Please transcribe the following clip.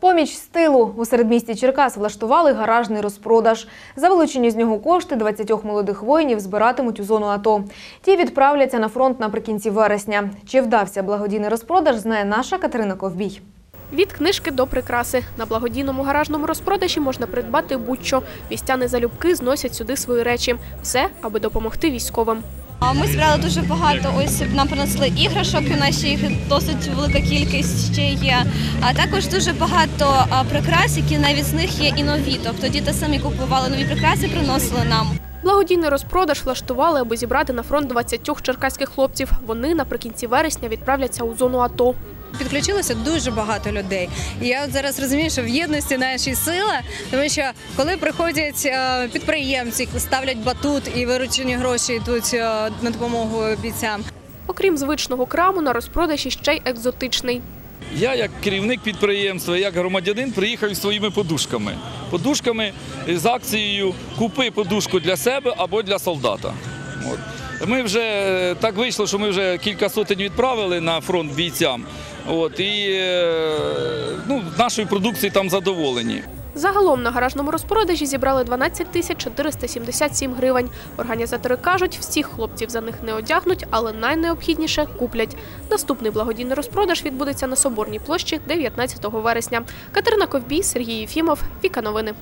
Поміч з тилу у середмісті Черкас влаштували гаражний розпродаж. За вилучені з нього кошти 20 молодих воїнів збиратимуть у зону АТО. Ті відправляться на фронт наприкінці вересня. Чи вдався благодійний розпродаж, знає наша Катерина Ковбій. Від книжки до прикраси. На благодійному гаражному розпродажі можна придбати будь-що. Містяни залюбки зносять сюди свої речі. Все, аби допомогти військовим. Ми збирали дуже багато. Ось нам принесли іграшок. У нас їх досить велика кількість ще є. А також дуже багато прикрас, які навіть з них є і нові. Тобто діти самі купували нові прикраси, приносили нам. Благодійний розпродаж влаштували, аби зібрати на фронт 20 черкаських хлопців. Вони наприкінці вересня відправляться у зону АТО. Підключилося дуже багато людей. І я от зараз розумію, що в єдності нашій сила, тому що коли приходять е, підприємці, ставлять батут і виручені гроші йдуть е, на допомогу бійцям. Окрім звичного краму, на розпродажі ще й екзотичний. Я, як керівник підприємства, як громадянин, приїхав із своїми подушками. Подушками з акцією Купи подушку для себе або для солдата. От. Ми вже е, так вийшло, що ми вже кілька сотень відправили на фронт бійцям. От, і е, ну, нашою продукцією там задоволені. Загалом на гаражному розпродажі зібрали 12 тисяч 477 гривень. Організатори кажуть, всіх хлопців за них не одягнуть, але найнеобхідніше куплять. Наступний благодійний розпродаж відбудеться на Соборній площі 19 вересня. Катерина Ковбій, Сергій Єфімов, Віка Новини.